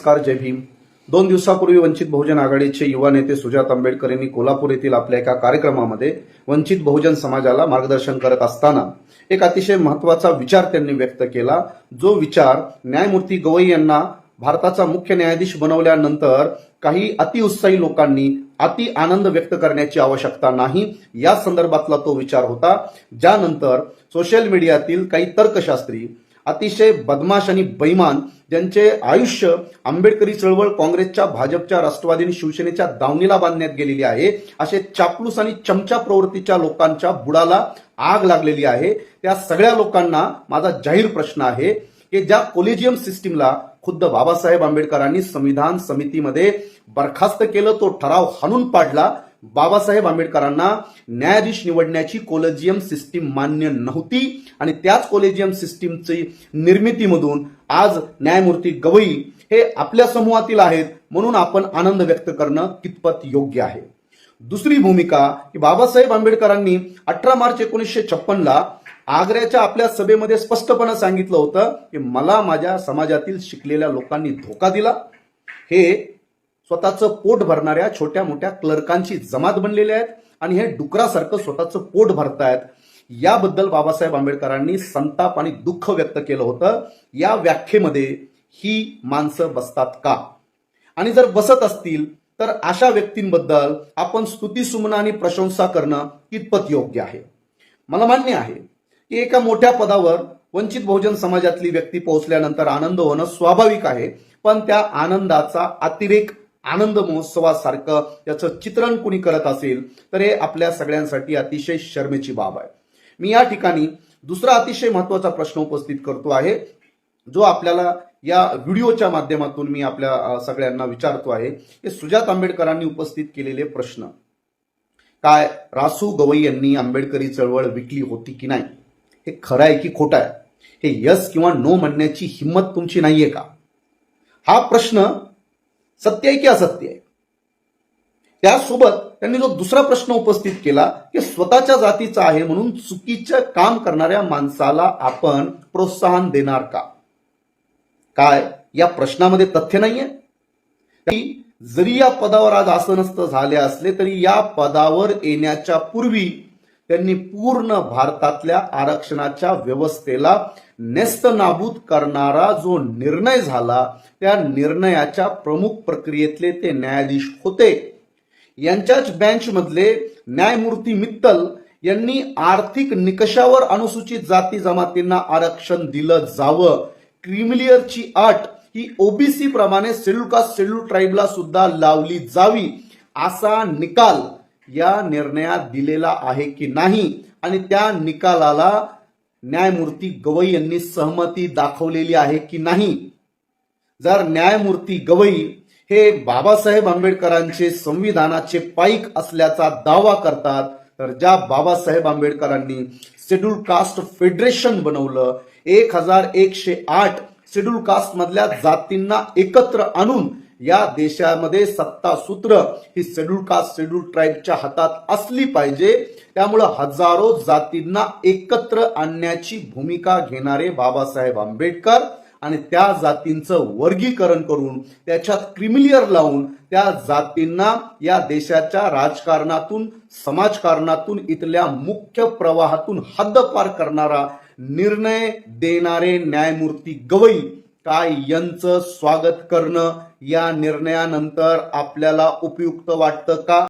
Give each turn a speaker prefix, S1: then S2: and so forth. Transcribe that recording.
S1: नमस्कार जय भीम. दोन दिवसापूर्वी वंचित बहुजन आघाडीचे युवा नेते सुजात आंबेडकर यांनी कोल्हापूर येथील आपल्या एका कार्यक्रमामध्ये वंचित बहुजन समाजाला मार्गदर्शन करत असताना एक अतिशय महत्त्वाचा विचार त्यांनी व्यक्त केला. जो विचार न्यायमूर्ती गवई यांना भारताचा मुख्य न्यायाधीश बनवल्यानंतर काही अतिउत्साही लोकांनी अति आनंद व्यक्त करण्याची आवश्यकता नाही या संदर्भातला तो विचार होता. ज्यानंतर सोशल मीडियातील काही तर्कशास्त्री अतिशय बदमाश आणि बैमान ज्यांचे आयुष्य आंबेडकरी चळवळ काँग्रेसच्या भाजपच्या राष्ट्रवादी आणि शिवसेनेच्या दावणीला बांधण्यात गेलेली आहे. असे चापलूस आणि चमचा प्रवृत्तीच्या लोकांच्या बुडाला आग लागलेली आहे. त्या सगळ्या लोकांना माझा जाहीर प्रश्न आहे की ज्या कोलेजियम सिस्टीमला खुद्द बाबासाहेब आंबेडकरांनी संविधान समितीमध्ये बरखास्त केलं तो ठराव हाणून पाडला बाबासाहेब आंबेडकरांना न्यायाधीश निवडण्याची कोलेजियम सिस्टीम मान्य नव्हती आणि त्याच कोलेजियम सिस्टीमची निर्मितीमधून आज न्यायमूर्ती गवई हे आपल्या समूहातील आहेत म्हणून आपण आनंद व्यक्त करणं कितपत योग्य आहे. दुसरी भूमिका की बाबासाहेब आंबेडकरांनी अठरा मार्च एकोणीसशे छप्पनला आग्र्याच्या आपल्या सभेमध्ये स्पष्टपणे सांगितलं होतं की मला माझ्या समाजातील शिकलेल्या लोकांनी धोका दिला. हे स्वतःचं पोट भरणाऱ्या छोट्या मोठ्या क्लर्कांची जमात बनलेल्या आहेत आणि हे डुकरासारखं स्वतःचं पोट भरतायत. याबद्दल बाबासाहेब आंबेडकरांनी संताप आणि दुःख व्यक्त केलं होतं. या व्याख्येमध्ये ही माणसं बसतात का? आणि जर बसत असतील तर अशा व्यक्तींबद्दल आपण स्तुतीसुमन आणि प्रशंसा करणं कितपत योग्य आहे? मला मान्य आहे की एका मोठ्या पदावर वंचित बहुजन समाजातली व्यक्ती पोहोचल्यानंतर आनंद होणं स्वाभाविक आहे पण त्या आनंदाचा अतिरेक आनंद महोत्सवासारखं याचं चित्रण कुणी करत असेल तर हे आपल्या सगळ्यांसाठी अतिशय शर्मेची बाब आहे. मी या ठिकाणी दुसरा अतिशय महत्त्वाचा प्रश्न उपस्थित करतो आहे जो आपल्याला या व्हिडिओच्या माध्यमातून मी आपल्या सगळ्यांना विचारतो आहे. की सुजात आंबेडकरांनी उपस्थित केलेले प्रश्न. काय रासू गवई यांनी आंबेडकरी चळवळ विकली होती की नाही? हे खरं आहे की खोटं आहे? हे यस किंवा नो म्हणण्याची हिंमत तुमची नाहीये का? हा प्रश्न सत्य आहे की असत्य आहे? त्यासोबत त्यांनी जो दुसरा प्रश्न उपस्थित केला की स्वतःच्या जातीचा आहे म्हणून चुकीचं काम करणाऱ्या माणसाला आपण प्रोत्साहन देणार का? काय? या प्रश्नामध्ये तथ्य नाहीये? की जरी या पदावर आज असं झाले असले तरी या पदावर येण्याच्या पूर्वी त्यांनी पूर्ण भारतातल्या आरक्षणाच्या व्यवस्थेला नेस्तनाबूत करणारा जो निर्णय झाला त्या निर्णयाच्या प्रमुख प्रक्रियेतले ते न्यायाधीश होते. यांच्याच बेंचमधले न्यायमूर्ती मित्तल यांनी आर्थिक निकषावर अनुसूचित जाती जमातींना आरक्षण दिलं जावं. क्रिमिलियरची अट ही ओबीसी प्रमाणे शेड्यूल कास्ट शेड्यूल ट्राईबला सुद्धा लावली जावी असा निकाल या निर्णयात दिलेला आहे की नाही आणि त्या निकालाला न्यायमूर्ती गवई यांनी सहमती दाखवलेली आहे की नाही? जर न्यायमूर्ती गवई हे बाबासाहेब आंबेडकरांचे संविधानाचे पाईक असल्याचा दावा करतात तर ज्या बाबासाहेब आंबेडकरांनी शेड्यूल कास्ट फेडरेशन बनवलं एक हजार एकशे आठ शेड्यूल कास्ट मधल्या जातींना एकत्र आणून या देशामध्ये सत्ता सूत्र ही शेड्यूल कास्ट शेड्यूल ट्राईबच्या हातात असली पाहिजे. त्यामुळं हजारो जातींना एकत्र आणण्याची भूमिका घेणारे बाबासाहेब आंबेडकर आणि त्या जातींचं वर्गीकरण करून त्याच्यात क्रिमिलियर लावून त्या जातींना या देशाच्या राजकारणातून समाजकारणातून इथल्या मुख्य प्रवाहातून हद्दपार करणारा निर्णय देणारे न्यायमूर्ती गवई काय यांचं स्वागत करणं या निर्णयानंतर आपल्याला उपयुक्त वाटतं का?